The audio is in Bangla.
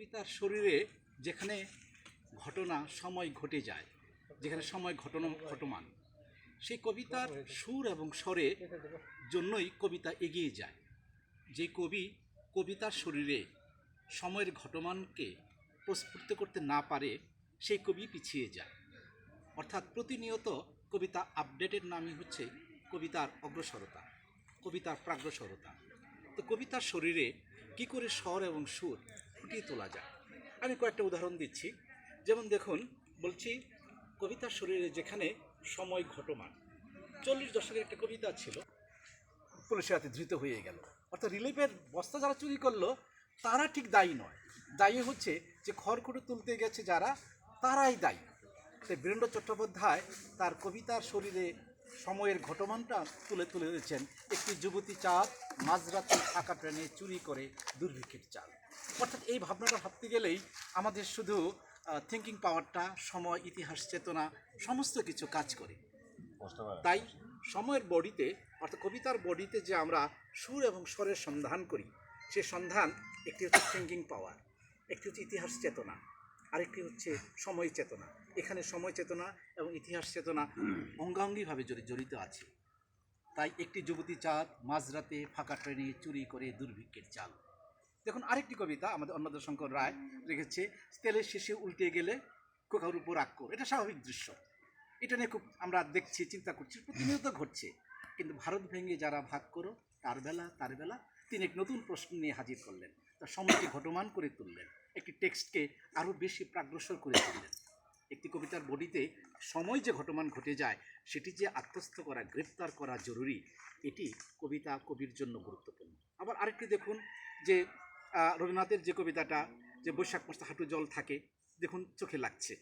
কবিতার শরীরে যেখানে ঘটনা, সময় ঘটে যায়, যেখানে সময় ঘটনা, ঘটমান, সেই কবিতার সুর এবং স্বরে জন্যই কবিতা এগিয়ে যায়। যে কবি কবিতার শরীরে সময়ের ঘটমানকে প্রস্ফুটিত করতে না পারে, সেই কবি পিছিয়ে যায়। অর্থাৎ প্রতিনিয়ত কবিতা আপডেটের নামই হচ্ছে কবিতার অগ্রসরতা, কবিতার প্রাগ্রসরতা। তো কবিতার শরীরে কি করে স্বর এবং সুর ফুটিয়ে তোলা যায় আমি কয়েকটা উদাহরণ দিচ্ছি। যেমন দেখুন, বলছি, কবিতার শরীরে যেখানে সময় ঘটমান, চল্লিশ দশকের একটা কবিতা ছিল পুলিশের হাতে ধৃত হয়ে গেল। অর্থাৎ রিলিফের বস্তা যারা চুরি করল, তারা ঠিক দায়ী নয়। দায়ী হচ্ছে যে খড়কুটো তুলতে গেছে যারা, তারাই দায়ী। তাই বীরেন্দ্র চট্টোপাধ্যায় তার কবিতার শরীরে সময়ের ঘটমানটা তুলে তুলে ধরেছেন। একটি যুবতী চাঁদ মাঝরাতে থাকা ট্রেনে চুরি করে দুর্ভিক্ষের চাল। অর্থাৎ এই ভাবনাটা ভাবতে গেলেই আমাদের শুধু থিঙ্কিং পাওয়ারটা সময় ইতিহাস চেতনা সমস্ত কিছু কাজ করে। তাই সময়ের বডিতে অর্থাৎ কবিতার বডিতে যে আমরা সুর এবং স্বরের সন্ধান করি সে সন্ধান একটি হচ্ছে থিঙ্কিং পাওয়ার একটি হচ্ছে ইতিহাস চেতনা। আরেকটি হচ্ছে সময় চেতনা। এখানে সময় চেতনা এবং ইতিহাস চেতনা অঙ্গাঙ্গিভাবে জড়ি- জড়িত আছে, তাই একটি যুবতী চাঁদ মাঝরাতে ফাঁকা ট্রেনে চুরি করে দুর্ভিক্ষের চাল। দেখুন, আরেকটি কবিতা আমাদের অন্নদা শঙ্কর রায় লিখেছে, তেলের শেষে উল্টে গেলে কোকার উপর আক্কর এটা স্বাভাবিক দৃশ্য। এটা নিয়ে খুব আমরা দেখছি, চিন্তা করছি, প্রতিনিয়ত ঘটছে। কিন্তু ভারত ভেঙে যারা ভাগ করো, তার বেলা তার বেলা, তিনি এক নতুন প্রশ্ন নিয়ে হাজির করলেন। তার সময়কে ঘটমান করে তুললেন। একটি টেক্সটকে আরও বেশি প্রাগ্রসর করে তুললেন। একটি কবিতার বডিতে সময় যে ঘটমান ঘটে যায়, সেটি যে আত্মস্থ করা, গ্রেপ্তার করা জরুরি, এটি কবিতা কবির জন্য গুরুত্বপূর্ণ। আবার আরেকটি দেখুন যে রবীন্দ্রনাথের যে কবিতাটা, যে বৈশাখ মাসে হাঁটু জল থাকে, দেখুন চোখে লাগছে।